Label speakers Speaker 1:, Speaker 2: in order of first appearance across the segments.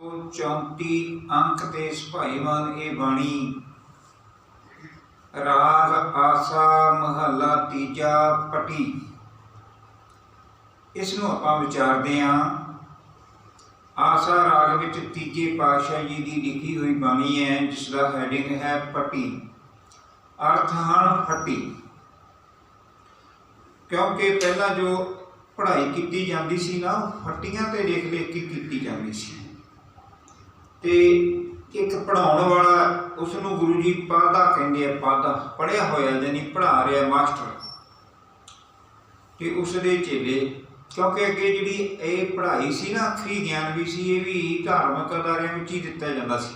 Speaker 1: 34 ਅੰਕ ਤੇ ਸੁਭਾਈਵਾਨ ਇਹ ਬਾਣੀ। ਰਾਗ, ਆਸਾ, ਮਹੱਲਾ, ਤੀਜਾ, ਪਟੀ। ਇਸ ਨੂੰ ਆਪਾਂ ਵਿਚਾਰਦੇ ਹਾਂ, ਆਸਾ ਰਾਗ ਵਿੱਚ ਤੀਜੇ ਪਾਤਸ਼ਾਹ ਜੀ ਦੀ ਲਿਖੀ ਹੋਈ ਬਾਣੀ ਹੈ ਜਿਸ ਦਾ ਹੈਡਿੰਗ ਹੈ ਪਟੀ। ਅਰਥ ਹਨ ਫਟੀ ਕਿਉਂਕਿ ਪਹਿਲਾਂ ਜੋ ਪੜ੍ਹਾਈ ਕੀਤੀ ਜਾਂਦੀ ਸੀ ਨਾ ਉਹ ਫੱਟੀਆਂ ਤੇ ਲਿਖ ਲਿਖ ਕੇ ਕੀਤੀ ਜਾਂਦੀ ਸੀ। ਤੇ ਇੱਕ ਪੜਾਉਣ ਵਾਲਾ ਉਸ ਨੂੰ ਗੁਰੂ ਜੀ ਪਾਦਾ ਕਹਿੰਦੇ ਆ, ਪਾਦਾ ਪੜਿਆ ਹੋਇਆ ਜਾਨੀ ਪੜਾ ਰਿਹਾ ਮਾਸਟਰ। ਤੇ ਉਸ ਦੇ ਚੇਲੇ, ਕਿਉਂਕਿ ਅੱਗੇ ਜਿਹੜੀ ਇਹ ਪੜ੍ਹਾਈ ਸੀ ਨਾ ਅਖਰੀ ਗਿਆਨ ਵੀ ਸੀ, ਇਹ ਵੀ ਧਾਰਮਿਕ ਅਦਾਰਿਆਂ ਵਿੱਚ ਹੀ ਦਿੱਤਾ ਜਾਂਦਾ ਸੀ।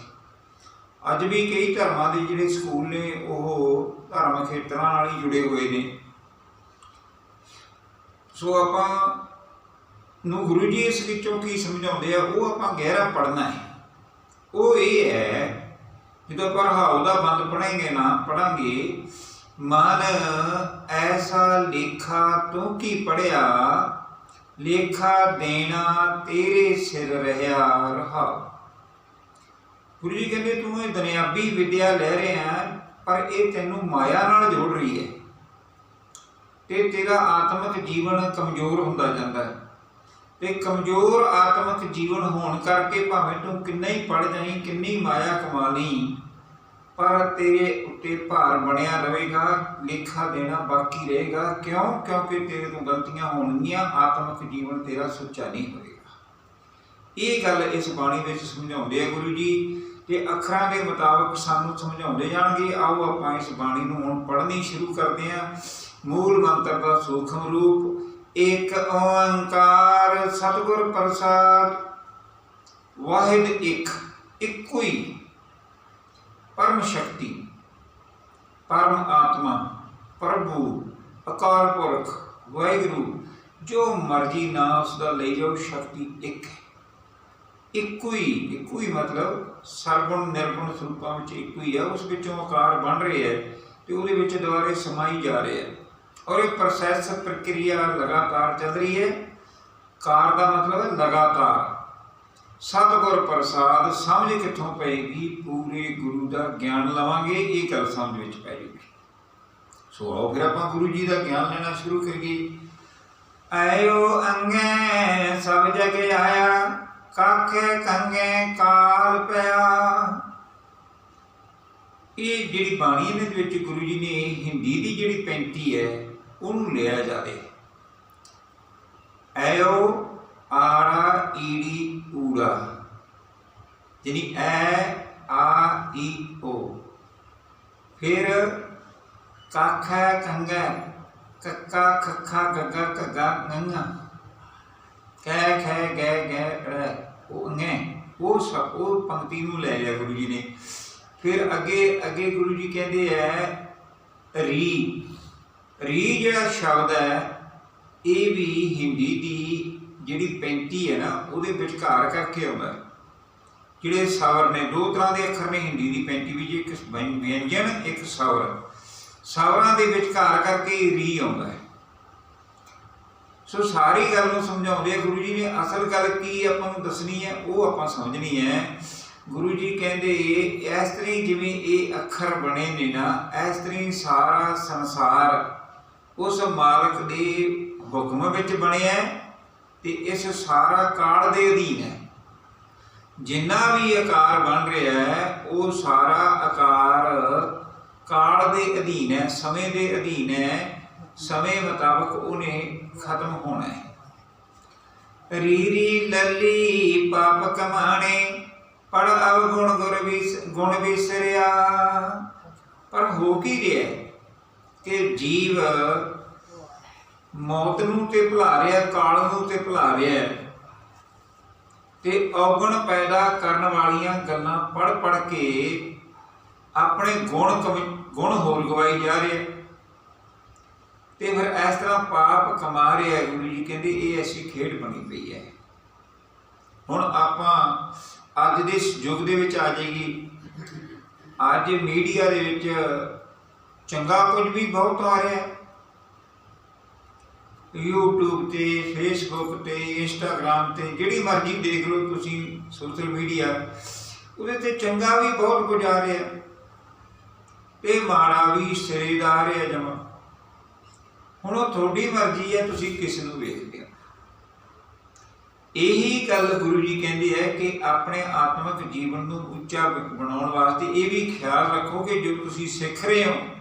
Speaker 1: ਅੱਜ ਵੀ ਕਈ ਧਰਮਾਂ ਦੇ ਜਿਹੜੇ ਸਕੂਲ ਨੇ, ਉਹ ਧਾਰਮਿਕ ਖੇਤਰਾਂ ਨਾਲ ਹੀ ਜੁੜੇ ਹੋਏ ਨੇ। ਸੋ ਆਪਾਂ ਨੂੰ ਗੁਰੂ ਜੀ ਇਸ ਵਿੱਚੋਂ ਕੀ ਸਮਝਾਉਂਦੇ ਆ, ਉਹ ਆਪਾਂ ਗਹਿਰਾ ਪੜ੍ਹਨਾ ਹੈ। ਉਹ ਇਹ ਹੈ, ਜਦੋਂ ਆਪਾਂ ਰਹਾਉ ਦਾ ਬੰਦ ਪੜਾਂਗੇ ਨਾ ਪੜਾਂਗੇ ਮਨ ਐਸਾ ਲੇਖਾ ਤੂੰ ਕੀ ਪੜਿਆ ਲੇਖਾ ਦੇਣਾ ਤੇਰੇ ਸਿਰ ਰਹਿਆ ਰਹਾ ਗੁਰੂ ਜੀ ਕਹਿੰਦੇ, ਤੂੰ ਇਹ ਦੁਨਿਆਵੀ ਵਿਦਿਆ ਲੈ ਰਿਹਾ ਪਰ ਇਹ ਤੈਨੂੰ ਮਾਇਆ ਨਾਲ ਜੋੜ ਰਹੀ ਹੈ। ਤੇ ਤੇਰਾ ਆਤਮਿਕ ਜੀਵਨ ਕਮਜ਼ੋਰ ਹੁੰਦਾ ਜਾਂਦਾ ਹੈ। ਤੇ ਕਮਜ਼ੋਰ ਆਤਮਿਕ ਜੀਵਨ ਹੋਣ ਕਰਕੇ ਭਾਵੇਂ ਤੂੰ ਕਿੰਨਾ ਹੀ ਪੜ ਜਾਈਂ, ਕਿੰਨੀ ਮਾਇਆ ਕਮਾ ਲਈ, ਪਰ ਤੇਰੇ ਉੱਤੇ ਭਾਰ ਬਣਿਆ ਰਹੇਗਾ, ਲੇਖਾ ਦੇਣਾ ਬਾਕੀ ਰਹੇਗਾ। ਕਿਉਂ? ਕਿਉਂਕਿ ਤੇਰੇ ਤੋਂ ਗਲਤੀਆਂ ਹੋਣਗੀਆਂ, ਆਤਮਿਕ ਜੀਵਨ ਤੇਰਾ ਸੁੱਚਾ ਨਹੀਂ ਹੋਏਗਾ। ਇਹ ਗੱਲ ਇਸ ਬਾਣੀ ਵਿੱਚ ਸਮਝਾਉਂਦੇ ਆ ਗੁਰੂ ਜੀ, ਤੇ ਅੱਖਰਾਂ ਦੇ ਮੁਤਾਬਕ ਸਾਨੂੰ ਸਮਝਾਉਂਦੇ ਜਾਣਗੇ। ਆਓ ਆਪਾਂ ਇਸ ਬਾਣੀ ਨੂੰ ਹੁਣ ਪੜ੍ਹਨੀ ਸ਼ੁਰੂ ਕਰਦੇ ਹਾਂ। ਮੂਲ ਮੰਤਰ ਦਾ ਸੂਖਮ ਰੂਪ ਇੱਕ ਓੰਕਾਰ ਸਤਿਗੁਰ ਪ੍ਰਸਾਦ। ਵਾਹਿਦ ਇੱਕ, ਇੱਕੋ ਹੀ ਪਰਮ ਸ਼ਕਤੀ, ਪਰਮ ਆਤਮਾ, ਪ੍ਰਭੂ, ਅਕਾਲ ਪੁਰਖ, ਵਾਹਿਗੁਰੂ, ਜੋ ਮਰਜ਼ੀ ਨਾ ਉਸ ਦਾ ਲਈ ਜਾਓ, ਸ਼ਕਤੀ ਇੱਕ ਹੈ। ਇੱਕੋ ਹੀ ਇੱਕੋ ਹੀ ਮਤਲਬ ਸਰਗੁਣ ਨਿਰਗੁਣ ਸਰੂਪਾਂ ਵਿੱਚ ਇੱਕੋ ਹੀ ਹੈ ਉਸ ਵਿੱਚੋਂ ਆਕਾਰ ਬਣ ਰਿਹਾ ਹੈ ਤੇ ਉਹਦੇ ਵਿੱਚ ਦੁਬਾਰੇ ਸਮਾਈ ਜਾ ਰਿਹਾ ਹੈ। ਔਰ ਇਹ ਪ੍ਰੋਸੈਸ ਪ੍ਰਕਿਰਿਆ ਲਗਾਤਾਰ ਚੱਲ ਰਹੀ ਹੈ। ਕਾਰ ਦਾ ਮਤਲਬ ਹੈ ਲਗਾਤਾਰ। ਸਤਿਗੁਰ ਪ੍ਰਸਾਦ ਸਮਝ ਕਿੱਥੋਂ ਪਏਗੀ? ਪੂਰੇ ਗੁਰੂ ਦਾ ਗਿਆਨ ਲਵਾਂਗੇ, ਇਹ ਗੱਲ ਸਮਝ ਵਿੱਚ ਪੈ ਜੂਗੀ। ਸੋ ਆਓ ਫਿਰ ਆਪਾਂ ਗੁਰੂ ਜੀ ਦਾ ਗਿਆਨ ਲੈਣਾ ਸ਼ੁਰੂ ਕਰੀਏ। ਆਇਓ ਅੰਗੇ ਸਭ ਜਗ ਆਇਆ, ਕਾਖੇ ਕੰਗੇ ਕਾਲ ਪਿਆ। ਇਹ ਜਿਹੜੀ ਬਾਣੀ ਇਹਦੇ ਵਿੱਚ ਗੁਰੂ ਜੀ ਨੇ ਹਿੰਦੀ ਦੀ ਜਿਹੜੀ ਪੈਂਤੀ ਹੈ ਉਹਨੂੰ ਲਿਆ ਜਾਵੇ। ਐਓ ਆੜਾ ਈੜੀ, ਊੜਾ। ਜਿਹਨੀ ਐ, ਆ, ਈ, ਓ। ਫਿਰ ਕਾਖਾ ਕੰਗਾ ਕੱਕਾ, ਖੱਖਾ, ਗੱਗਾ, ਘੱਗਾ ਨੰਗਾ ਕਹਿ ਖੈ ਗੈ ਗੈ ਉਹ ਨੇ ਉਹ ਸਭ, ਉਹ ਪੰਕਤੀ ਨੂੰ ਲੈ ਲਿਆ ਗੁਰੂ ਜੀ ਨੇ। ਫਿਰ ਅੱਗੇ ਅੱਗੇ ਗੁਰੂ ਜੀ ਕਹਿੰਦੇ ਐ, ਰੀ। ਰੀ ਜਿਹੜਾ ਸ਼ਬਦ ਹੈ, ਇਹ ਵੀ ਹਿੰਦੀ ਦੀ ਜਿਹੜੀ 35 ਹੈ ਨਾ, ਉਹਦੇ ਵਿਚਕਾਰ ਕਰਕੇ ਆਉਂਦਾ। ਹੈ। ਜਿਹੜੇ ਸਵਰ ਨੇ, ਦੋ ਤਰ੍ਹਾਂ ਦੇ ਅੱਖਰ ਨੇ ਹਿੰਦੀ ਦੀ 35 ਵਿੱਚ ਇੱਕ ਵਿਅੰਜਨ, ਇੱਕ ਸਵਰ। ਸਵਰਾਂ ਦੇ ਵਿਚਕਾਰ ਕਰਕੇ ਹੀ ਰੀ ਆਉਂਦਾ ਹੈ। ਸੋ ਸਾਰੀ ਗੱਲ ਨੂੰ ਸਮਝਾਉਂਦੇ ਆ ਗੁਰੂ ਜੀ ਨੇ, ਅਸਲ ਗੱਲ ਕੀ ਆਪਾਂ ਨੂੰ ਦੱਸਣੀ ਹੈ, ਉਹ ਆਪਾਂ ਸਮਝਣੀ ਹੈ। ਗੁਰੂ ਜੀ ਕਹਿੰਦੇ, ਇਸ ਤਰੀ ਜਿਵੇਂ ਇਹ ਅੱਖਰ ਬਣੇ ਨੇ ਨਾ, ਇਸ ਤਰੀ ਸਾਰਾ ਸੰਸਾਰ ਉਸ ਮਾਲਕ ਦੇ ਹੁਕਮ ਵਿੱਚ ਬਣਿਆ ਹੈ ਤੇ ਇਸ ਸਾਰਾ ਕਾਲ ਦੇ ਅਧੀਨ ਹੈ। ਜਿੰਨਾ ਵੀ ਆਕਾਰ ਬਣ ਰਿਹਾ ਹੈ, ਉਹ ਸਾਰਾ ਆਕਾਰ ਕਾਲ ਦੇ ਅਧੀਨ ਹੈ, ਸਮੇਂ ਦੇ ਅਧੀਨ ਹੈ। ਸਮੇਂ ਮੁਤਾਬਕ ਉਹਨੇ ਖਤਮ ਹੋਣਾ ਹੈ। ਰੀਰੀ ਲੱਲੀ ਪਾਪ ਕਮਾਣੇ, ਪੜ ਅਵਗੁਣ ਗੁਰ ਵੀ ਗੁਣ ਵਿਸਰਿਆ। ਪਰ ਹੋ ਕੀ ਰਿਹਾ ਹੈ? ਕਿ ਜੀਵ ਮੌਤ ਨੂੰ ਤੇ ਭੁਲਾ ਰਿਹਾ, ਕਾਲ ਨੂੰ ਤੇ ਭੁਲਾ ਰਿਹਾ ਹੈ। ਤੇ ਔਗਣ ਪੈਦਾ ਕਰਨ ਵਾਲੀਆਂ ਗੱਲਾਂ ਪੜ ਪੜ ਕੇ ਆਪਣੇ ਗੁਣ ਕਮੀ- ਗੁਣ ਹੋਰ ਗਵਾਈ ਜਾ ਰਿਹਾ ਹੈ। ਤੇ ਫਿਰ ਇਸ ਤਰ੍ਹਾਂ ਪਾਪ ਕਮਾ ਰਿਹਾ ਗੁਰੂ ਜੀ ਕਹਿੰਦੇ, ਇਹ ਐਸੀ ਖੇਡ ਬਣੀ ਪਈ ਹੈ। ਹੁਣ ਆਪਾਂ ਅੱਜ ਦੇ ਯੁੱਗ ਦੇ ਵਿੱਚ ਆ ਜਾਏਗੀ ਅੱਜ ਮੀਡੀਆ ਦੇ ਵਿੱਚ ਚੰਗਾ ਕੁਝ ਵੀ ਬਹੁਤ ਆ ਰਿਹਾ। ਹੈ YouTube ਤੇ, Facebook ਤੇ, Instagram ਤੇ, ਜਿਹੜੀ ਮਰਜ਼ੀ ਦੇਖ ਲਓ ਤੁਸੀਂ ਸੋਸ਼ਲ ਮੀਡੀਆ ਉਹਦੇ ਤੇ ਚੰਗਾ ਵੀ ਬਹੁਤ ਕੁਝ ਆ ਰਿਹਾ। ਤੇ ਮਾੜਾ ਵੀ ਸਿਰੇ ਦਾ ਆ ਰਿਹਾ ਜਮਾ। ਹੁਣ ਉਹ ਤੁਹਾਡੀ ਮਰਜ਼ੀ ਹੈ, ਤੁਸੀਂ ਕਿਸ ਨੂੰ ਵੇਖਦੇ ਹੋ। ਇਹੀ ਗੱਲ ਗੁਰੂ ਜੀ ਕਹਿੰਦੇ ਹੈ ਕਿ ਆਪਣੇ ਆਤਮਿਕ ਜੀਵਨ ਨੂੰ ਉੱਚਾ ਬਣਾਉਣ ਵਾਸਤੇ ਇਹ ਵੀ ਖਿਆਲ ਰੱਖੋ ਕਿ ਜੋ ਤੁਸੀਂ ਸਿੱਖ ਰਹੇ ਹੋ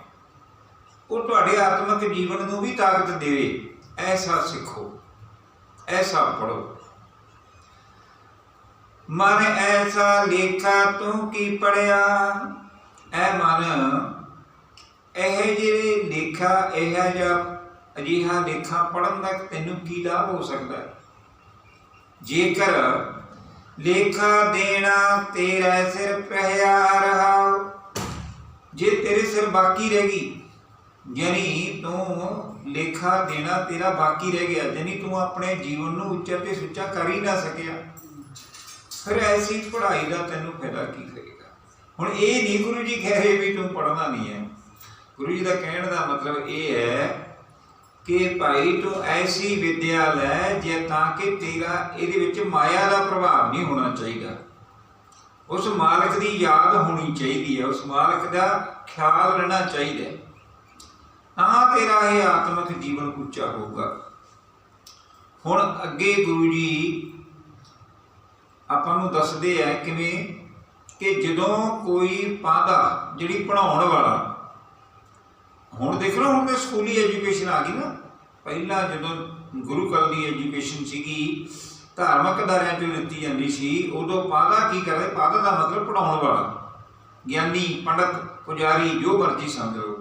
Speaker 1: ਉਹ ਤੁਹਾਡੇ ਆਤਮਿਕ ਜੀਵਨ ਨੂੰ ਵੀ ਤਾਕਤ ਦੇਵੇ। ਐਸਾ ਸਿੱਖੋ। ਐਸਾ ਪੜੋ ਮਨ ਐਸਾ ਲੇਖਾ ਤੂੰ ਕੀ ਪੜਿਆ ਐ ਮਨ ਇਹ ਜਿਹੜੇ ਲੇਖਾ, ਇਹ ਜਿਹਾ ਅਜਿਹਾ ਲੇਖਾ ਪੜਨ ਦਾ ਤੈਨੂੰ ਕੀ ਲਾਭ ਹੋ ਸਕਦਾ? ਹੈ ਜੇਕਰ ਲੇਖਾ ਦੇਣਾ ਤੇਰਾ ਸਿਰ ਪਹਿਆ ਰਹਾ, ਜੇ ਤੇਰੇ ਸਿਰ ਬਾਕੀ ਰਹਿ ਗਈ ਯਾਨੀ ਤੂੰ ਲੇਖਾ ਦੇਣਾ ਤੇਰਾ ਬਾਕੀ ਰਹਿ ਗਿਆ, ਯਾਨੀ ਤੂੰ ਆਪਣੇ ਜੀਵਨ ਨੂੰ ਉੱਚਾ ਤੇ ਸੁੱਚਾ ਕਰ ਹੀ ਨਾ ਸਕਿਆ। ਫਿਰ ਐਸੀ ਪੜ੍ਹਾਈ ਦਾ ਤੈਨੂੰ ਫਾਇਦਾ ਕੀ ਹੋਏਗਾ? ਹੁਣ ਇਹ ਨਹੀਂ ਗੁਰੂ ਜੀ ਕਹਿ ਰਹੇ ਵੀ ਤੂੰ ਪੜ੍ਹਨਾ ਨਹੀਂ ਹੈ। ਗੁਰੂ ਜੀ ਦਾ ਕਹਿਣ ਦਾ ਮਤਲਬ ਇਹ ਹੈ ਕਿ ਭਾਈ ਤੂੰ ਐਸੀ ਵਿਦਿਆ ਲੈ ਜੇ ਤਾਂ ਕਿ ਤੇਰਾ ਇਹਦੇ ਵਿੱਚ ਮਾਇਆ ਦਾ ਪ੍ਰਭਾਵ ਨਹੀਂ ਹੋਣਾ ਚਾਹੀਦਾ। ਉਸ ਮਾਲਕ ਦੀ ਯਾਦ ਹੋਣੀ ਚਾਹੀਦੀ ਹੈ, ਉਸ ਮਾਲਕ ਦਾ ਖਿਆਲ ਰਹਿਣਾ ਚਾਹੀਦਾ ਹੈ। ਤਾਂ ਤੇਰਾ ਇਹ ਆਤਮਿਕ ਜੀਵਨ ਉੱਚਾ ਹੋਊਗਾ। ਹੁਣ ਅੱਗੇ ਗੁਰੂ ਜੀ ਆਪਾਂ ਨੂੰ ਦੱਸਦੇ ਆ ਕਿਵੇਂ ਕਿ ਜਦੋਂ ਕੋਈ ਪਾਦਾ ਜਿਹੜੀ ਪੜਾਉਣ ਵਾਲਾ, ਹੁਣ ਦੇਖ ਲਓ, ਹੁਣ ਤੇ ਸਕੂਲੀ ਐਜੂਕੇਸ਼ਨ ਆ ਗਈ ਨਾ। ਪਹਿਲਾਂ ਜਦੋਂ ਗੁਰੂ ਕਲ ਦੀ ਐਜੂਕੇਸ਼ਨ ਸੀਗੀ, ਧਾਰਮਿਕ ਅਦਾਰਿਆਂ 'ਚ ਦਿੱਤੀ ਜਾਂਦੀ ਸੀ, ਉਦੋਂ ਪਾਦਾ ਕੀ ਕਰਦੇ ਪਾਦਾ ਦਾ ਮਤਲਬ ਪੜਾਉਣ ਵਾਲਾ। ਗਿਆਨੀ, ਪੰਡਤ, ਪੁਜਾਰੀ, ਜੋ ਮਰਜ਼ੀ ਸਮਝ ਲਓ।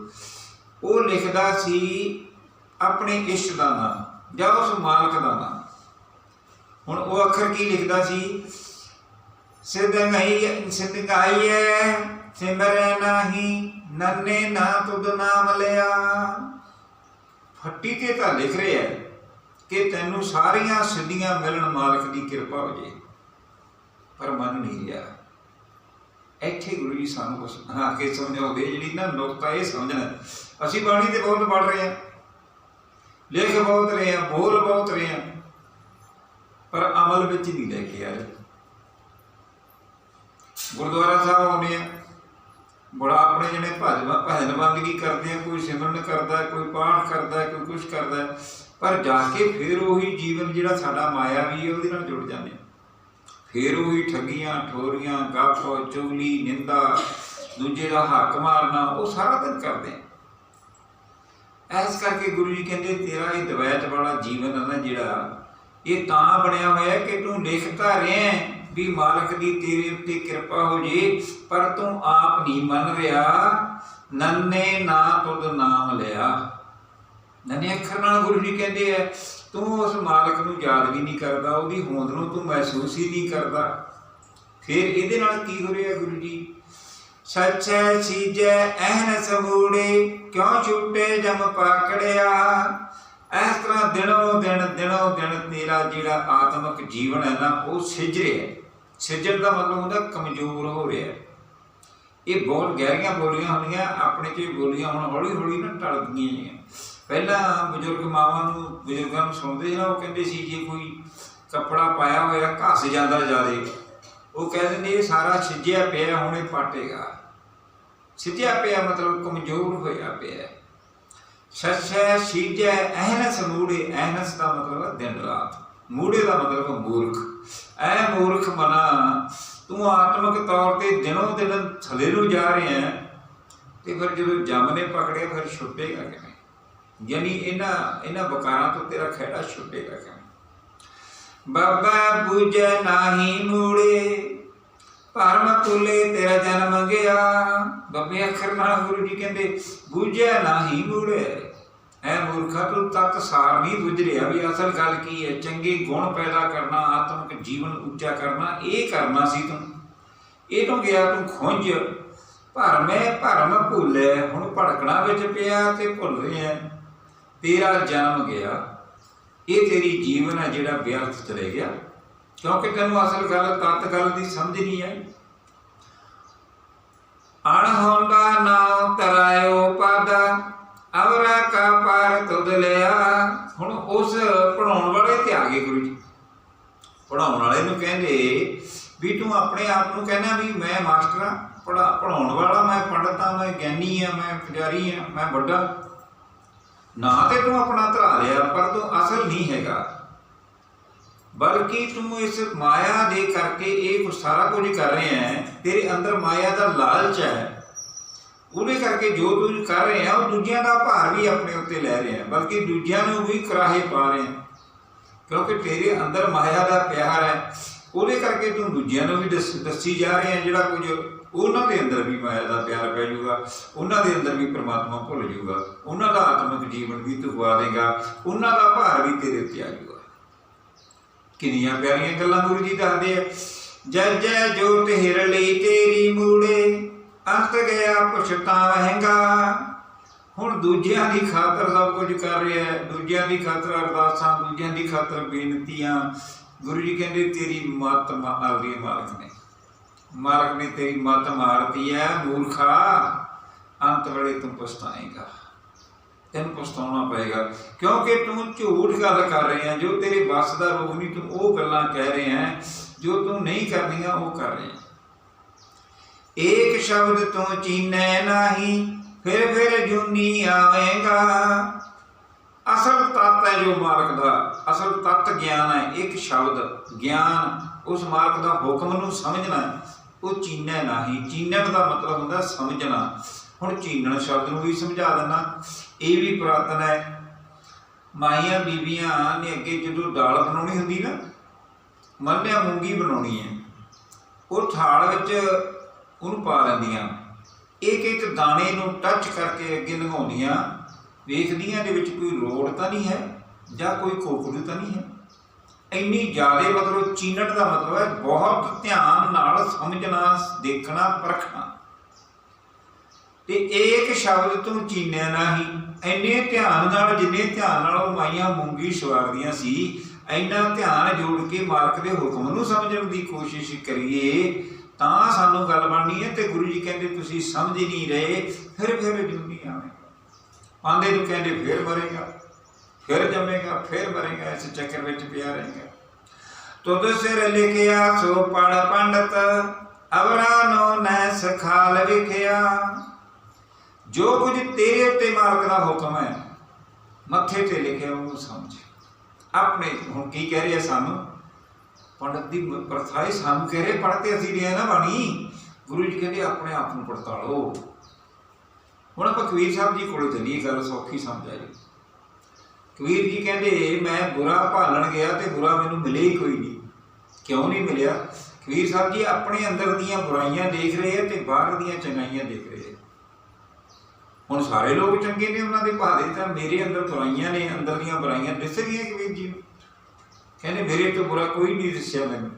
Speaker 1: ਉਹ ਲਿਖਦਾ ਸੀ ਆਪਣੇ ਇਸ਼ਟ ਦਾ ਨਾਮ ਜਾਂ ਉਸ ਮਾਲਕ ਦਾ ਨਾਮ ਹੁਣ ਉਹ ਅੱਖਰ ਕੀ ਲਿਖਦਾ ਸੀ? ਸਿਦੰਗਾਈ ਸਿਦੰਗਾਈਏ ਸਿਮਰੈ ਨਾਹੀ, ਨੰਨੇ ਨਾ ਤੁਧ ਨਾਮ ਲਿਆ। ਫੱਟੀ ਤੇ ਤਾਂ ਲਿਖ ਰਿਹਾ ਕਿ ਤੈਨੂੰ ਸਾਰੀਆਂ ਸਿੱਧੀਆਂ ਮਿਲਣ ਮਾਲਕ ਦੀ ਕਿਰਪਾ ਹੋ ਜੇ ਪਰ ਮਨ ਨਹੀਂ ਰਿਹਾ। ਇੱਥੇ ਗੁਰੂ ਜੀ ਸਾਨੂੰ ਕੁਛ ਬਣਾ ਕੇ ਸਮਝਾਉਂਦੇ, ਜਿਹੜੀ ਨਾ ਨੁਕਤਾ ਇਹ ਸਮਝਣਾ। ਅਸੀਂ ਬਾਣੀ ਤੇ ਬਹੁਤ ਪੜ ਰਹੇ ਹਾਂ। ਲੇਖ ਬਹੁਤ ਰਹੇ ਹਾਂ, ਬੋਲ ਬਹੁਤ ਰਹੇ ਹਾਂ, ਪਰ ਅਮਲ ਵਿੱਚ ਨਹੀਂ ਲੈ ਕੇ ਆ ਰਹੇ। ਗੁਰਦੁਆਰਾ ਸਾਹਿਬ ਆਉਂਦੇ ਆ ਬੜਾ ਆਪਣੇ ਜਿਹੜੇ ਭਜਨ ਭਜਨ ਬੰਦਗੀ ਕਰਦੇ ਆ ਕੋਈ ਸਿਮਰਨ ਕਰਦਾ, ਕੋਈ ਪਾਠ ਕਰਦਾ, ਕੋਈ ਕੁਝ ਕਰਦਾ, ਪਰ ਜਾ ਕੇ ਫਿਰ ਉਹੀ ਜੀਵਨ ਜਿਹੜਾ ਸਾਡਾ ਮਾਇਆ ਵੀ ਹੈ, ਉਹਦੇ ਨਾਲ ਜੁੜ ਜਾਂਦੇ ਆ ਫਿਰ ਉਹੀ ਠੱਗੀਆਂ, ਠੋਰੀਆਂ ਗੱਪ ਚੁਗਲੀ, ਨਿੰਦਾ, ਦੂਜੇ ਦਾ ਹੱਕ ਮਾਰਨਾ, ਉਹ ਸਾਰਾ ਦਿਨ ਕਰਦੇ ਆ। ਐਸ ਕਰਕੇ ਗੁਰੂ ਜੀ ਕਹਿੰਦੇ, ਤੇਰਾ ਇਹ ਦਵੈਤ ਵਾਲਾ ਜੀਵਨ ਹੈ ਨਾ ਜਿਹੜਾ, ਇਹ ਤਾਂ ਬਣਿਆ ਹੋਇਆ ਕਿ ਤੂੰ ਲਿਖਤਾ ਰਿਹਾ ਵੀ ਮਾਲਕ ਦੀ ਤੇਰੇ ਉੱਤੇ ਕਿਰਪਾ ਹੋ ਜੇ, ਪਰ ਤੂੰ ਆਪ ਨਹੀਂ ਮੰਨ ਰਿਹਾ। ਨੰਨੇ ਨਾ ਤੁਧ ਨਾਮ ਲਿਆ। ਨੰਨੇ ਅੱਖਰ ਨਾਲ ਗੁਰੂ ਜੀ ਕਹਿੰਦੇ ਐ ਤੂੰ ਉਸ ਮਾਲਕ ਨੂੰ ਯਾਦ ਵੀ ਨਹੀਂ ਕਰਦਾ, ਉਹਦੀ ਹੋਂਦ ਨੂੰ ਤੂੰ ਮਹਿਸੂਸ ਹੀ ਨਹੀਂ ਕਰਦਾ। ਫਿਰ ਇਹਦੇ ਨਾਲ ਕੀ ਹੋ ਰਿਹਾ ਗੁਰੂ ਜੀ? ਸੱਚੈ ਸੀਜੈ ਐਨ ਸਮੂੜੇ, ਕਿਉਂ ਛੁੱਟੇ ਜਮ ਪਾਕੜਿਆ? ਇਸ ਤਰ੍ਹਾਂ ਦਿਨੋਂ ਦਿਨ ਦਿਨੋਂ ਦਿਨ ਤੇਰਾ ਜਿਹੜਾ ਆਤਮਿਕ ਜੀਵਨ ਹੈ ਨਾ, ਉਹ ਸਿਜ ਰਿਹਾ ਹੈ। ਦਾ ਮਤਲਬ ਹੁੰਦਾ ਕਮਜ਼ੋਰ ਹੋ ਰਿਹਾ ਇਹ ਬਹੁਤ ਗਹਿਰੀਆਂ ਬੋਲੀਆਂ ਹੁੰਦੀਆਂ ਆਪਣੇ ਚ ਬੋਲੀਆਂ ਹੁਣ ਹੌਲੀ ਹੌਲੀ ਨਾ ਟਲਦੀਆਂ ਜੀਆਂ ਪਹਿਲਾਂ ਬਜ਼ੁਰਗ ਮਾਵਾਂ ਨੂੰ, ਬਜ਼ੁਰਗਾਂ ਨੂੰ ਸੁਣਦੇ ਸੀ ਨਾ, ਉਹ ਕਹਿੰਦੇ ਸੀ ਜੇ ਕੋਈ ਕੱਪੜਾ ਪਾਇਆ ਹੋਇਆ, ਘਸ ਜਾਂਦਾ ਜਿਆਦੇ ਉਹ ਕਹਿੰਦੇ ਨੇ ਇਹ ਸਾਰਾ ਸਿੱਜਿਆ ਪਿਆ, ਹੁਣ ਇਹ ਪਾਟੇਗਾ। ਸਿੱਜਿਆ ਪਿਆ ਮਤਲਬ ਕਮਜ਼ੋਰ ਹੋਇਆ ਪਿਆ। ਹੈ। ਸੱਚੈ ਸੀਜੈ ਅਹਨਸ ਮੂੜੇ, ਅਹਨਸ ਦਾ ਮਤਲਬ ਦਿਨ ਰਾਤ। ਮੂੜੇ ਦਾ ਮਤਲਬ ਮੂਰਖ। ਐ ਮੂਰਖ ਮਨਾ ਤੂੰ ਆਤਮਿਕ ਤੌਰ ਤੇ ਦਿਨੋਂ ਦਿਨ ਥਲੇ ਨੂੰ ਜਾ ਰਿਹਾ ਹੈ, ਤੇ ਫਿਰ ਜਦੋਂ ਜੰਮ ਨੇ ਪਕੜਿਆ, ਫਿਰ ਛੁੱਟੇਗਾ ਕਿਵੇਂ? ਯਾਨੀ ਇਹਨਾਂ ਇਹਨਾਂ ਬਕਾਰਾਂ ਤੋਂ ਤੇਰਾ ਖਹਿੜਾ ਛੁੱਟੇਗਾ ਕਿਵੇਂ ਬਾਬਾ ਬੁਝੈ ਨਾਹੀ ਮੂੜੇ ਪਰਮ ਤੁਲੇ ਤੇਰਾ ਜਨਮ ਗਿਆ। ਬੱਬੇ ਅੱਖਰ ਨਾਲ ਗੁਰੂ ਜੀ ਕਹਿੰਦੇ, ਬੁਝੈ ਨਾਹੀ ਮੂੜੇ। ਐ ਮੂਰਖਾ, ਤੂੰ ਤਤ ਸਾਰ ਨਹੀਂ ਬੁਝ ਰਿਹਾ ਵੀ ਅਸਲ ਗੱਲ ਕੀ ਹੈ ਚੰਗੇ ਗੁਣ ਪੈਦਾ ਕਰਨਾ, ਆਤਮਿਕ ਜੀਵਨ ਉੱਚਾ ਕਰਨਾ, ਇਹ ਕਰਨਾ ਸੀ ਤੂੰ। ਇਹ ਤੋਂ ਗਿਆ ਤੂੰ ਖੁੰਝ। ਭਰਮੇ ਭਰਮ ਭੁੱਲੇ, ਹੁਣ ਭੜਕਣਾ ਵਿੱਚ ਪਿਆ ਤੇ ਭੁੱਲ ਰਿਹਾ ਤੇਰਾ ਜਨਮ ਗਿਆ, ਇਹ ਤੇਰੀ ਜੀਵਨ ਹੈ ਜਿਹੜਾ ਵਿਅਰਥ ਚਲੇ ਗਿਆ। ਕਿਉਂਕਿ ਤੈਨੂੰ ਅਸਲ ਗੱਲ, ਤਤ ਗੱਲ ਦੀ ਸਮਝ ਨਹੀਂ ਆਈ। ਅਣਹੋਂਦਾ ਨਾ ਤਰਾਇਓ ਪਦ, ਅਵਰਾ ਕਾ ਪਰ ਤੁਧ ਲਿਆ। ਹੁਣ ਉਸ ਪੜਾਉਣ ਵਾਲੇ ਤੇ ਆ ਗਏ ਗੁਰੂ ਜੀ। ਪੜਾਉਣ ਵਾਲੇ ਨੂੰ ਕਹਿੰਦੇ ਵੀ ਤੂੰ ਆਪਣੇ ਆਪ ਨੂੰ ਕਹਿੰਦਾ ਵੀ ਮੈਂ ਮਾਸਟਰ ਆ ਪੜਾ ਪੜਾਉਣ ਵਾਲਾ, ਮੈਂ ਪੰਡਤ ਆ ਮੈਂ ਗਿਆਨੀ ਆ ਮੈਂ ਪੁਜਾਰੀ ਆ ਮੈਂ ਵੱਡਾ ਨਾ ਤੇ ਤੂੰ ਆਪਣਾ ਧਰਾ ਲਿਆ, ਪਰ ਤੂੰ ਅਸਲ ਨਹੀਂ ਹੈਗਾ। ਬਲਕਿ ਤੂੰ ਇਸ ਮਾਇਆ ਦੇ ਕਰਕੇ ਇਹ ਸਾਰਾ ਕੁਝ ਕਰ ਰਿਹਾ ਹੈ, ਤੇਰੇ ਅੰਦਰ ਮਾਇਆ ਦਾ ਲਾਲਚ ਹੈ। ਉਹਦੇ ਕਰਕੇ ਜੋ ਤੂੰ ਕਰ ਰਿਹਾ ਉਹ ਦੂਜਿਆਂ ਦਾ ਭਾਰ ਵੀ ਆਪਣੇ ਉੱਤੇ ਲੈ ਰਿਹਾ ਬਲਕਿ ਦੂਜਿਆਂ ਨੂੰ ਵੀ ਕਰਾਹੇ ਪਾ ਰਿਹਾ ਕਿਉਂਕਿ ਤੇਰੇ ਅੰਦਰ ਮਾਇਆ ਦਾ ਪਿਆਰ ਹੈ, ਉਹਦੇ ਕਰਕੇ ਤੂੰ ਦੂਜਿਆਂ ਨੂੰ ਵੀ ਦੱਸ- ਦੱਸੀ ਜਾ ਰਿਹਾ ਹੈ ਜਿਹੜਾ ਕੁਝ ਉਹਨਾਂ ਦੇ ਅੰਦਰ ਵੀ ਮਾਇਆ ਦਾ ਪਿਆਰ ਪੈ ਜਾਊਗਾ, ਉਹਨਾਂ ਦੇ ਅੰਦਰ ਵੀ ਪ੍ਰਮਾਤਮਾ ਭੁੱਲ ਜਾਊਗਾ, ਉਹਨਾਂ ਦਾ ਆਤਮਿਕ ਜੀਵਨ ਵੀ ਤੂੰ ਗਵਾ ਦੇਗਾ, ਉਹਨਾਂ ਦਾ ਭਾਰ ਵੀ ਤੇਰੇ ਉੱਤੇ ਆ ਜਾਊਗਾ। ਕਿੰਨੀਆਂ ਪਿਆਰੀਆਂ ਗੱਲਾਂ ਗੁਰੂ ਜੀ ਦੱਸਦੇ ਆ ਜੈ ਜੈ ਜੋਤ ਹਿਰ ਲਈ ਤੇਰੀ ਮੂੜੇ, ਅੰਤ ਗਿਆ ਪਛਤਾਵੇਂਗਾ ਹੁਣ ਦੂਜਿਆਂ ਦੀ ਖਾਤਰ ਸਭ ਕੁਝ ਕਰ ਰਿਹਾ ਹੈ, ਦੂਜਿਆਂ ਦੀ ਖਾਤਰ ਅਰਦਾਸਾਂ, ਦੂਜਿਆਂ ਦੀ ਖਾਤਰ ਬੇਨਤੀਆਂ। ਗੁਰੂ ਜੀ ਕਹਿੰਦੇ, ਤੇਰੀ ਮਤ ਮਾਰਦੀ ਮਾਲਕ ਨੇ। ਮਾਲਕ ਨੇ ਤੇਰੀ ਮਤ ਮਾਰਤੀ ਹੈ ਮੂਰਖਾ। ਅੰਤ ਵੇਲੇ ਤੂੰ ਪਛਤਾਏਗਾ। ਤੈਨੂੰ ਪਛਤਾਉਣਾ ਪਏਗਾ। ਕਿਉਂਕਿ ਤੂੰ ਝੂਠ ਗੱਲ ਕਰ ਰਹੇ ਹੈ ਜੋ ਤੇਰੇ ਵੱਸ ਦਾ ਰੋਗ ਨਹੀਂ, ਤੂੰ ਉਹ ਗੱਲਾਂ ਕਹਿ ਰਿਹਾ ਹੈ ਜੋ ਤੂੰ ਨਹੀਂ ਕਰਨੀਆਂ, ਉਹ ਕਰ ਰਿਹਾ ਹੈ ਏਕ ਸ਼ਬਦ ਤੂੰ ਚੀਨੈ ਨਹੀਂ, ਫਿਰ ਫਿਰ ਜੁਨੀ ਆਵੇਗਾ। ਅਸਲ ਤੱਤ ਹੈ ਜੋ ਮਾਲਕ ਦਾ, ਅਸਲ ਤੱਤ ਗਿਆਨ ਹੈ ਇੱਕ ਸ਼ਬਦ। ਗਿਆਨ ਉਸ ਮਾਲਕ ਦਾ ਹੁਕਮ ਨੂੰ ਸਮਝਣਾ ਉਹ ਚੀਨੈ ਨਹੀਂ। ਚੀਨਣ ਦਾ ਮਤਲਬ ਹੁੰਦਾ ਸਮਝਣਾ। ਹੁਣ ਚੀਨਣ ਸ਼ਬਦ ਨੂੰ ਵੀ ਸਮਝਾ ਦਿੰਦਾ। ਇਹ ਵੀ ਪੁਰਾਤਨ ਹੈ। ਮਾਈਆਂ ਬੀਬੀਆਂ ਨੇ ਅੱਗੇ ਜਦੋਂ ਦਾਲ ਬਣਾਉਣੀ ਹੁੰਦੀ ਨਾ, ਮੱਲਿਆ ਮੂੰਗੀ ਬਣਾਉਣੀ ਹੈ। ਉਹ ਥਾਲ ਵਿੱਚ ਉਹਨੂੰ ਪਾ ਲੈਂਦੀਆਂ ਇੱਕ ਇੱਕ ਦਾਣੇ ਨੂੰ ਟੱਚ ਕਰਕੇ ਅੱਗੇ ਲੰਘਾਉਂਦੀਆਂ। ਵੇਖਦੀਆਂ ਦੇ ਵਿੱਚ ਕੋਈ ਰੋੜ ਤਾਂ ਨਹੀਂ ਹੈ ਜਾਂ ਕੋਈ ਕੋਕੜੂ ਤਾਂ ਨਹੀਂ ਹੈ। ਇੰਨੀ ਜ਼ਿਆਦਾ ਮਤਲਬ ਚੀਨਟ ਦਾ ਮਤਲਬ ਹੈ, ਬਹੁਤ ਧਿਆਨ ਨਾਲ ਸਮਝਣਾ, ਦੇਖਣਾ, ਪਰਖਣਾ। ਤੇ ਏਕ ਸ਼ਬਦ ਤੂੰ ਚੀਨਿਆ ਨਾ ਹੀ ਇੰਨੇ ਧਿਆਨ ਨਾਲ, ਜਿੰਨੇ ਧਿਆਨ ਨਾਲ ਉਹ ਮਾਈਆਂ ਮੂੰਗੀ ਸਵਾਰਦੀਆਂ ਸੀ, ਇੰਨਾ ਧਿਆਨ ਜੋੜ ਕੇ ਮਾਲਕ ਦੇ ਹੁਕਮ ਨੂੰ ਸਮਝਣ ਦੀ ਕੋਸ਼ਿਸ਼ ਕਰੀਏ, ਤਾਂ ਸਾਨੂੰ ਗੱਲ ਬਣਨੀ ਹੈ ਤੇ ਗੁਰੂ ਜੀ ਕਹਿੰਦੇ, ਤੁਸੀਂ ਸਮਝ ਹੀ ਨਹੀਂ ਰਹੇ, ਫਿਰ ਫਿਰ ਜੁਨੀ ਆਵੇ। ਆਂਦੇ ਨੂੰ ਕਹਿੰਦੇ, ਫਿਰ ਮਰੇਗਾ। ਫਿਰ ਜੰਮੇਗਾ, ਫਿਰ ਮਰੇਗਾ, ਇਸ ਚੱਕਰ ਵਿੱਚ ਪਿਆ ਰਹੇਗਾ। ਤੁਧ ਸਿਰ ਲਿਖਿਆ, ਸੋ ਪੜ ਪੰਡਤ, ਅਵਰਾ ਨੋ ਨੈ ਸਖਾਲ ਵਿਖਿਆ। ਜੋ ਕੁਝ ਤੇਰੇ ਉੱਤੇ ਮਾਲਕ ਦਾ ਹੁਕਮ ਹੈ, ਮੱਥੇ ਤੇ ਲਿਖਿਆ ਉਹਨੂੰ ਸਮਝ। ਆਪਣੇ, ਹੁਣ ਕੀ ਕਹਿ ਰਿਹਾ ਸਾਨੂੰ? ਪੰਡਤ ਦੀ ਪ੍ਰਥਾਈ ਸਾਨੂੰ ਕਹਿ ਰਹੇ ਪੜ੍ਹਤੇ ਅਸੀਂ ਲਿਆ ਨਾ ਬਾਣੀ। ਗੁਰੂ ਜੀ ਕਹਿੰਦੇ, ਆਪਣੇ ਆਪ ਨੂੰ ਪੜਤਾਲੋ ਹੁਣ ਆਪਾਂ ਕਬੀਰ ਸਾਹਿਬ ਜੀ ਕੋਲ ਚਲੀਏ, ਗੱਲ ਸੌਖੀ ਸਮਝ ਆ ਜੀ ਕਬੀਰ ਜੀ ਕਹਿੰਦੇ, ਮੈਂ ਬੁਰਾ ਭਾਲਣ ਗਿਆ ਤੇ ਬੁਰਾ ਮੈਨੂੰ ਮਿਲੇ ਹੀ ਕੋਈ ਨਹੀਂ। ਕਿਉਂ ਨਹੀਂ ਮਿਲਿਆ? ਕਬੀਰ ਸਾਹਿਬ ਜੀ ਆਪਣੇ ਅੰਦਰ ਦੀਆਂ ਬੁਰਾਈਆਂ ਦੇਖ ਰਹੇ ਆ ਤੇ ਬਾਹਰ ਦੀਆਂ ਚੰਗਾਈਆਂ ਦੇਖ ਰਹੇ ਆ। ਹੁਣ ਸਾਰੇ ਲੋਕ ਚੰਗੇ ਨੇ ਉਹਨਾਂ ਦੇ ਭਾਦੇ ਤਾਂ ਮੇਰੇ ਅੰਦਰ ਬੁਰਾਈਆਂ ਨੇ, ਅੰਦਰ ਦੀਆਂ ਬੁਰਾਈਆਂ ਦਿਸ ਰਹੀਆਂ ਕਬੀਰ ਜੀ ਨੂੰ। ਕਹਿੰਦੇ, ਮੇਰੇ ਤੋਂ ਬੁਰਾ ਕੋਈ ਨਹੀਂ ਦਿਸਿਆ ਮੈਨੂੰ।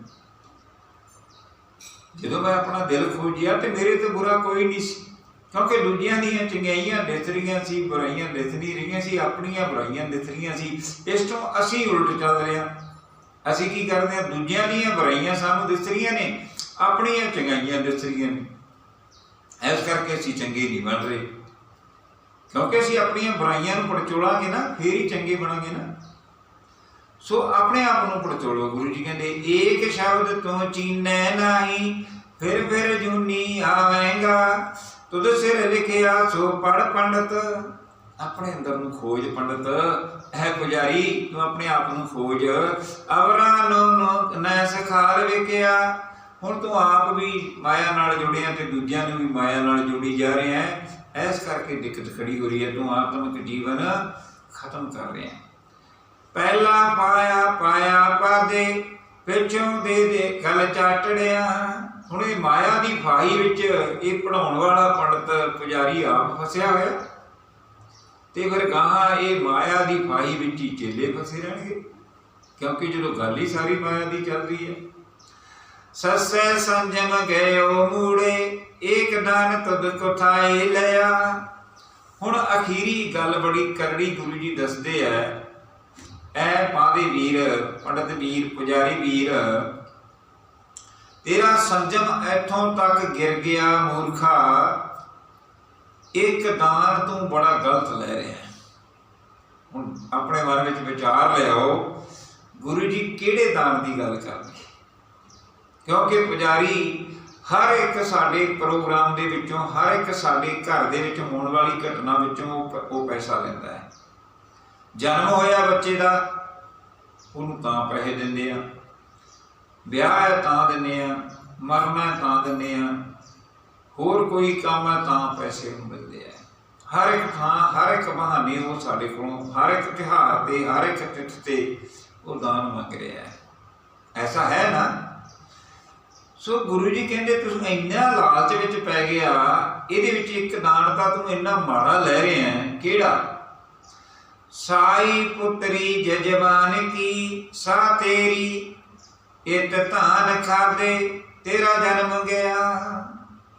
Speaker 1: ਜਦੋਂ ਮੈਂ ਆਪਣਾ ਦਿਲ ਖੋਜਿਆ ਤੇ ਮੇਰੇ ਤੋਂ ਬੁਰਾ ਕੋਈ ਨਹੀਂ ਸੀ। ਕਿਉਂਕਿ ਦੂਜਿਆਂ ਦੀਆਂ ਚੰਗਿਆਈਆਂ ਦਿਸ ਰਹੀਆਂ ਸੀ, ਬੁਰਾਈਆਂ ਦਿਸ ਨਹੀਂ ਰਹੀਆਂ ਸੀ, ਆਪਣੀਆਂ ਬੁਰਾਈਆਂ ਦਿਸ ਰਹੀਆਂ ਸੀ। ਇਸ ਤੋਂ ਅਸੀਂ ਉਲਟ ਚੱਲ ਰਹੇ ਹਾਂ। ਅਸੀਂ ਕੀ ਕਰਦੇ ਹਾਂ? ਦੂਜਿਆਂ ਦੀਆਂ ਬੁਰਾਈਆਂ ਸਾਨੂੰ ਦਿਸ ਰਹੀਆਂ ਨੇ, ਆਪਣੀਆਂ ਚੰਗਾਈਆਂ ਦਿਸ ਰਹੀਆਂ ਨੇ। ਇਸ ਕਰਕੇ ਅਸੀਂ ਚੰਗੇ ਨਹੀਂ ਬਣ ਰਹੇ। ਕਿਉਂਕਿ ਅਸੀਂ ਆਪਣੀਆਂ ਬੁਰਾਈਆਂ ਨੂੰ ਪੜਚੋਲਾਂਗੇ ਨਾ, ਫੇਰ ਹੀ ਚੰਗੇ ਬਣਾਂਗੇ ਨਾ। ਸੋ ਆਪਣੇ ਆਪ ਨੂੰ ਪੜਚੋਲੋ, ਗੁਰੂ ਜੀ ਕਹਿੰਦੇ, ਏਕ ਸ਼ਬਦ ਤੋਂ ਚੀਨੈ ਨਹੀਂ, ਫਿਰ ਫਿਰ ਜੁਨੀ ਆਵੇਂਗਾ। ਤੁਧ ਸਿਰ ਲਿਖਿਆ ਸੋ ਪੜ ਪੰਡਤ। ਆਪਣੇ ਅੰਦਰ ਨੂੰ ਖੋਜ ਪੰਡਤ ਹੈ ਪੁਜਾਰੀ ਤੂੰ ਆਪਣੇ ਆਪ ਨੂੰ ਖੋਜ। ਅਵਰਾਂ ਨੂੰ ਨੈ ਸਖਾਲ ਵੇਖਿਆ। ਹੁਣ ਤੂੰ ਆਪ ਵੀ ਮਾਇਆ ਨਾਲ ਜੁੜਿਆ ਤੇ ਦੂਜਿਆਂ ਨੂੰ ਵੀ ਮਾਇਆ ਨਾਲ ਜੁੜੀ ਜਾ ਰਿਹਾ ਹੈ। ਇਸ ਕਰਕੇ ਦਿੱਕਤ ਖੜੀ ਹੋ ਰਹੀ ਹੈ, ਤੂੰ ਆਤਮਿਕ ਜੀਵਨ ਖਤਮ ਕਰ ਰਿਹਾ ਹੈ। ਪਹਿਲਾ ਪਾਇਆ ਪਾਇਆ ਪਾਦੇ ਪਿੱਛੋਂ ਦੇ ਦੇ ਗਲ ਚਾਟੜਿਆ। ਹੁਣ ਇਹ ਮਾਇਆ ਦੀ ਫਾਹੀ ਵਿੱਚ ਇਹ ਪੜਾਉਣ ਵਾਲਾ ਪੰਡਤ ਪੁਜਾਰੀ ਆਪ ਫਸਿਆ ਹੋਇਆ। ਤੇ ਫਿਰ ਗਾਹਾਂ ਇਹ ਮਾਇਆ ਦੀ ਫਾਹੀ ਵਿੱਚ ਹੀ ਚੇਲੇ ਫਸੇ ਰਹਿਣਗੇ, ਕਿਉਂਕਿ ਜਦੋਂ ਗੱਲ ਹੀ ਸਾਰੀ ਮਾਇਆ ਦੀ ਚੱਲ ਰਹੀ ਹੈ। ਸੱਸੇ ਸੰਜਮ ਗਇਓ ਮੂੜੇ, ਏਕ ਦਾਨ ਤੁਧ ਕੋਠਾਈ ਲਿਆ। ਹੁਣ ਅਖੀਰੀ ਗੱਲ ਬੜੀ ਕਰੜੀ ਗੁਰੂ ਜੀ ਦੱਸਦੇ ਆ, ਐ ਪਾਦੇ ਵੀਰ, ਪੰਡਤ ਵੀਰ, ਪੁਜਾਰੀ ਵੀਰ ਤੇਰਾ ਸੰਜਮ ਇੱਥੋਂ ਤੱਕ ਗਿਰ ਗਿਆ ਮੂਰਖਾ। ਇੱਕ ਦਾਨ ਤੂੰ ਬੜਾ ਗਲਤ ਲੈ ਰਿਹਾ ਹੁਣ ਆਪਣੇ ਮਨ ਵਿੱਚ ਵਿਚਾਰ ਲਿਆਓ, ਗੁਰੂ ਜੀ ਕਿਹੜੇ ਦਾਨ ਦੀ ਗੱਲ ਕਰਦੇ? ਕਿਉਂਕਿ ਪੁਜਾਰੀ ਹਰ ਇੱਕ ਸਾਡੇ ਪ੍ਰੋਗਰਾਮ ਦੇ ਵਿੱਚੋਂ, ਹਰ ਇੱਕ ਸਾਡੇ ਘਰ ਦੇ ਵਿੱਚ ਹੋਣ ਵਾਲੀ ਘਟਨਾ ਵਿੱਚੋਂ ਪ- ਉਹ ਪੈਸਾ ਲੈਂਦਾ ਹੈ। ਜਨਮ ਹੋਇਆ ਬੱਚੇ ਦਾ, ਉਹਨੂੰ ਤਾਂ ਪੈਸੇ ਦਿੰਦੇ ਆ। ਵਿਆਹ ਹੈ ਤਾਂ ਦਿੰਦੇ ਆ ਮਰਨਾ ਹੈ ਤਾਂ ਦਿੰਦੇ ਆ ਹੋਰ ਕੋਈ ਕੰਮ ਹੈ ਤਾਂ ਪੈਸੇ ਨੂੰ ਮਿਲਦੇ ਆ ਹਰ ਇੱਕ ਥਾਂ, ਹਰ ਇੱਕ ਬਹਾਨੇ ਉਹ ਸਾਡੇ ਕੋਲੋਂ, ਹਰ ਇੱਕ ਤਿਉਹਾਰ ਤੇ, ਹਰ ਇੱਕ ਤਿਥ ਤੇ ਉਹ ਦਾਨ ਮੰਗ ਰਿਹਾ ਹੈ। ਐਸਾ ਹੈ ਨਾ? ਸੋ ਗੁਰੂ ਜੀ ਕਹਿੰਦੇ ਤੂੰ ਇੰਨਾ ਲਾਲਚ ਵਿੱਚ ਪੈ ਗਿਆ, ਇਹਦੇ ਵਿੱਚ ਇੱਕ ਦਾਨ ਤਾਂ ਤੂੰ ਇੰਨਾ ਮਾੜਾ ਲੈ ਰਿਹਾ ਹੈ, ਕਿਹੜਾ? ਸਾਈ ਪੁੱਤਰੀ ਜਜਮਾਨ ਕੀ ਸਾ ਤੇਰੀ ਇਤ ਧਾਨ ਖਾਦੇ, ਤੇਰਾ ਜਨਮ ਗਿਆ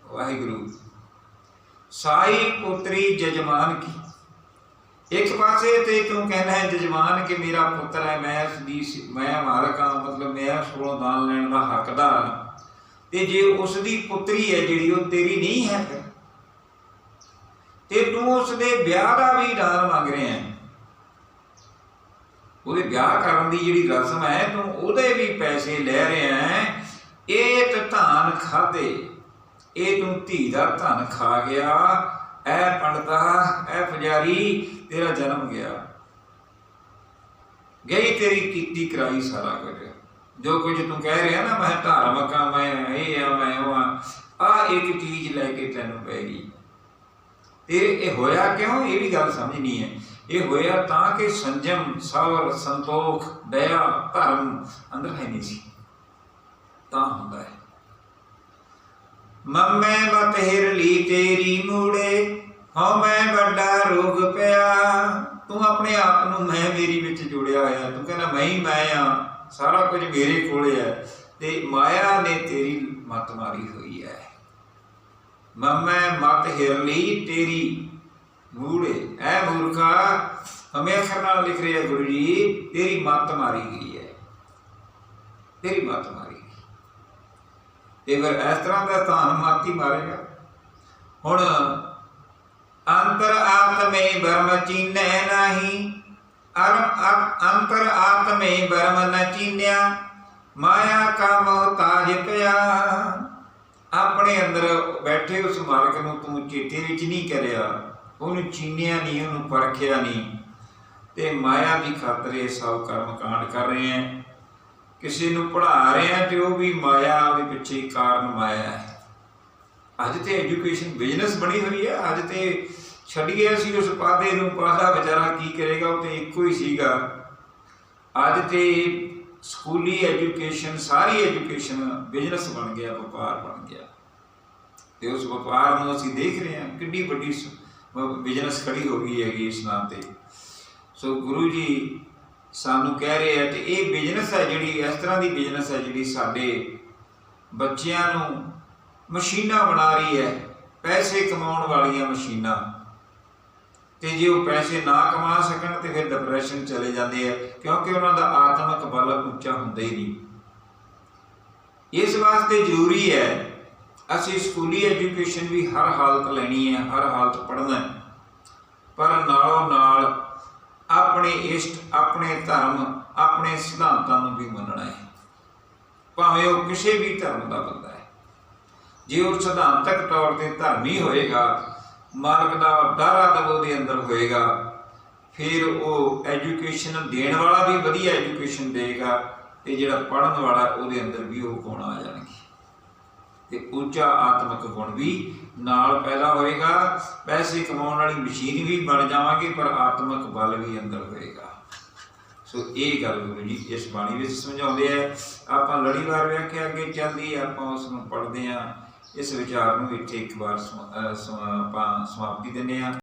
Speaker 1: ਵਾਹਿਗੁਰੂ। ਸਾਈ ਪੁੱਤਰੀ ਜਜਮਾਨ ਕੀ। ਇੱਕ ਪਾਸੇ ਤੇ ਤੂੰ ਕਹਿੰਦਾ ਹੈ ਜਜਮਾਨ ਕਿ ਮੇਰਾ ਪੁੱਤਰ ਹੈ, ਮੈਂ ਉਸ ਦੀ ਮੈਂ ਮਾਲਕ ਹਾਂ, ਮਤਲਬ ਮੈਂ ਉਸ ਕੋਲੋਂ ਦਾਨ ਲੈਣ ਦਾ ਹੱਕਦਾਰ। ਹਾਂ ਤੇ ਜੇ ਉਸ ਦੀ ਪੁੱਤਰੀ ਹੈ ਜਿਹੜੀ, ਉਹ ਤੇਰੀ ਨਹੀਂ ਹੈ ਤੇ ਤੂੰ ਉਸ ਦੇ ਵਿਆਹ ਦਾ ਵੀ ਦਾਨ ਮੰਗ ਰਿਹਾ ਹੈ। ਉਹਦੇ ਵਿਆਹ ਕਰਨ ਦੀ ਜਿਹੜੀ ਰਸਮ ਹੈ, ਤੂੰ ਉਹਦੇ ਵੀ ਪੈਸੇ ਲੈ ਰਿਹਾ ਹੈ। ਇਹ ਤਾਂ ਧਾਨ ਖਾਦੇ ਇਹ ਤੂੰ ਧੀ ਦਾ ਧਨ ਖਾ ਗਿਆ। ਐ ਪੰਡਤਾ ਐ ਪੁਜਾਰੀ, ਤੇਰਾ ਜਨਮ ਗਿਆ। ਗਈ ਤੇਰੀ ਕੀਤੀ ਕਰਾਈ ਸਾਰਾ ਕੁਝ। ਜੋ ਕੁਝ ਤੂੰ ਕਹਿ ਰਿਹਾ ਨਾ, ਮੈਂ ਧਾਰਮਿਕ ਆ ਮੈਂ ਇਹ ਆ ਮੈਂ ਉਹ ਆ ਆ ਇੱਕ ਚੀਜ਼ ਲੈ ਕੇ ਤੈਨੂੰ ਪੈ ਗਈ। ਤੇ ਇਹ ਹੋਇਆ ਕਿਉਂ? ਇਹ ਵੀ ਗੱਲ ਸਮਝਣੀ ਹੈ। ਇਹ ਹੋਇਆ ਤਾਂ ਕਿ ਸੰਜਮ ਸਬਰ ਸੰਤੋਖ, ਦਇਆ, ਧਰਮ ਅੰਦਰ ਹੈ ਨਹੀਂ ਸੀ। ਤਾਂ ਹੁੰਦਾ ਹੈ। ਮੰਮੇ ਮਤ ਹਿਰ ਲਈ ਤੇਰੀ ਮੂੜੇ ਹਉ ਮੈਂ ਵੱਡਾ ਰੋਗ ਪਿਆ। ਤੂੰ ਆਪਣੇ ਆਪ ਨੂੰ ਮੈਂ ਮੇਰੀ ਵਿੱਚ ਜੋੜਿਆ ਹੋਇਆ। ਤੂੰ ਕਹਿੰਦਾ, ਮੈਂ ਹੀ ਮੈਂ ਆ। ਸਾਰਾ ਕੁਝ ਮੇਰੇ ਕੋਲੇ ਹੈ। ਤੇ ਮਾਇਆ ਨੇ ਤੇਰੀ ਮਤ ਮਾਰੀ ਹੋਈ ਹੈ। ਮੰਮੇ ਮਤ ਹਿਰਲੀ ਤੇਰੀ ਮੂੜੇ ਐ ਮੂਰਖਾ ਹਮੇ ਅੱਖਰ ਨਾਲ ਲਿਖ ਰਿਹਾ ਗੁਰੂ ਜੀ, ਤੇਰੀ ਮਤ ਮਾਰੀ ਗਈ ਹੈ ਤੇਰੀ ਮਤ ਮਾਰੀ ਗਈ। ਤੇ ਫਿਰ ਇਸ ਤਰ੍ਹਾਂ ਦਾ ਧਾਨ ਮਾਤੀ ਮਾਰੇਗਾ। ਹੁਣ ਅੰਤਰ ਆਤਮੇ ਬਰਮ ਚੀਨੈ ਨਹੀਂ, ਅਰਮ ਅੰਤਰ ਆਤਮੇ ਬਰਮ ਨ ਚੀਨਿਆ, ਮਾਇਆ ਕਾ ਮਹਤਾਜ ਪਿਆ। ਆਪਣੇ ਅੰਦਰ ਬੈਠੇ ਉਸ ਮਾਲਕ ਨੂੰ ਤੂੰ ਚੇਤੇ ਵਿੱਚ ਨਹੀਂ ਕਰਿਆ। ਉਹਨੂੰ ਚੀਨਿਆ ਨਹੀਂ, ਉਹਨੂੰ ਪਰਖਿਆ ਨਹੀਂ। ਤੇ ਮਾਇਆ ਦੀ ਖਾਤਰ ਇਹ ਸਭ ਕਰਮ ਕਾਂਡ ਕਰ ਰਹੇ ਹੈ। ਕਿਸੇ ਨੂੰ ਪੜ੍ਹਾ ਰਹੇ ਆ ਤੇ ਉਹ ਵੀ ਮਾਇਆ ਦੇ ਪਿੱਛੇ ਕਾਰਨ ਮਾਇਆ ਹੈ। ਅੱਜ ਤੇ ਐਜੂਕੇਸ਼ਨ ਬਿਜ਼ਨਸ ਬਣੀ ਹੋਈ ਹੈ। ਅੱਜ ਤੇ ਗਿਆ ਸੀ ਉਸ ਪਾਦੇ ਨੂੰ ਪਾਦਾ ਵਿਚਾਰਾ ਕੀ ਕਰੇਗਾ, ਉਹ ਤੇ ਇੱਕੋ ਹੀ ਸੀਗਾ। ਅੱਜ ਤੇ ਸਕੂਲੀ ਐਜੂਕੇਸ਼ਨ ਸਾਰੀ ਐਜੂਕੇਸ਼ਨ ਬਿਜ਼ਨਸ ਬਣ ਗਿਆ, ਵਪਾਰ ਬਣ ਗਿਆ। ਤੇ ਉਸ ਵਪਾਰ ਨੂੰ ਅਸੀਂ ਦੇਖ ਰਹੇ ਹਾਂ ਕਿੰਨੀ ਵੱਡੀ ਬਿਜ਼ਨਸ ਖੜੀ ਹੋ ਗਈ ਹੈਗੀ ਇਸ ਨਾਮ ਤੇ। ਸੋ ਗੁਰੂ ਜੀ ਸਾਨੂੰ ਕਹਿ ਰਹੇ ਆ ਕਿ ਇਹ ਬਿਜ਼ਨਸ ਹੈ ਜਿਹੜੀ, ਇਸ ਤਰ੍ਹਾਂ ਦੀ ਬਿਜ਼ਨਸ ਹੈ ਜਿਹੜੀ ਸਾਡੇ ਬੱਚਿਆਂ ਨੂੰ ਮਸ਼ੀਨਾਂ ਬਣਾ ਰਹੀ ਹੈ, ਪੈਸੇ ਕਮਾਉਣ ਵਾਲੀਆਂ ਮਸ਼ੀਨਾਂ। ਤੇ ਜੇ ਉਹ ਪੈਸੇ ਨਾ ਕਮਾ ਸਕਣ ਤੇ ਫਿਰ ਡਿਪਰੈਸ਼ਨ ਚਲੇ ਜਾਂਦੇ ਆ, ਕਿਉਂਕਿ ਉਹਨਾਂ ਦਾ ਆਤਮਿਕ ਬਲ ਉੱਚਾ ਹੁੰਦਾ ਹੀ ਨਹੀਂ। ਇਸ ਵਾਸਤੇ ਜ਼ਰੂਰੀ ਹੈ ਅਸੀਂ ਸਕੂਲੀ ਐਜੂਕੇਸ਼ਨ ਵੀ ਹਰ ਹਾਲਤ ਲੈਣੀ ਹੈ, ਹਰ ਹਾਲਤ ਪੜ੍ਹਨਾ ਹੈ। ਪਰ ਨਾਲੋਂ ਨਾਲ ਆਪਣੇ ਇਸ਼ਟ, ਆਪਣੇ ਧਰਮ, ਆਪਣੇ ਸਿਧਾਂਤਾਂ ਨੂੰ ਵੀ ਮੰਨਣਾ ਹੈ। ਭਾਵੇਂ ਉਹ ਕਿਸੇ ਵੀ ਧਰਮ ਦਾ ਬੰਦਾ ਹੈ। ਜੇ ਉਹ ਸਿਧਾਂਤਕ ਤੌਰ ਤੇ ਧਰਮੀ ਹੋਏਗਾ, ਮਾਲਕ ਦਾ ਡਰ ਅਦਬ ਉਹਦੇ ਅੰਦਰ ਹੋਏਗਾ, ਫਿਰ ਉਹ ਐਜੂਕੇਸ਼ਨ ਦੇਣ ਵਾਲਾ ਵੀ ਵਧੀਆ ਐਜੂਕੇਸ਼ਨ ਦੇਗਾ ਤੇ ਜਿਹੜਾ ਪੜਨ ਵਾਲਾ ਉਹਦੇ ਅੰਦਰ ਵੀ ਉਹ ਗੁਣ ਆ ਜਾਣਗੇ। ਤੇ ਉੱਚਾ ਆਤਮਿਕ ਗੁਣ ਵੀ ਨਾਲ ਪੈਦਾ ਹੋਏਗਾ। ਪੈਸੇ ਕਮਾਉਣ ਵਾਲੀ ਮਸ਼ੀਨ ਵੀ ਬਣ ਜਾਵਾਂਗੇ, ਪਰ ਆਤਮਿਕ ਬਲ ਵੀ ਅੰਦਰ ਹੋਏਗਾ। ਸੋ ਇਹ ਗੱਲ ਗੁਰੂ ਜੀ ਇਸ ਬਾਣੀ ਵਿੱਚ ਸਮਝਾਉਂਦੇ ਆ। ਆਪਾਂ ਲੜੀਵਾਰ ਵਿਆਖਿਆ ਅੱਗੇ ਚੱਲਦੀ ਹੈ ਆਪਾਂ ਉਸ ਨੂੰ ਪੜ੍ਹਦੇ ਆ। ਇਸ ਵਿਚਾਰ ਨੂੰ ਇੱਥੇ ਇੱਕ ਵਾਰ ਸਮ- ਆਪਾਂ ਸਮਾਪਤੀ ਦਿੰਦੇ ਆ।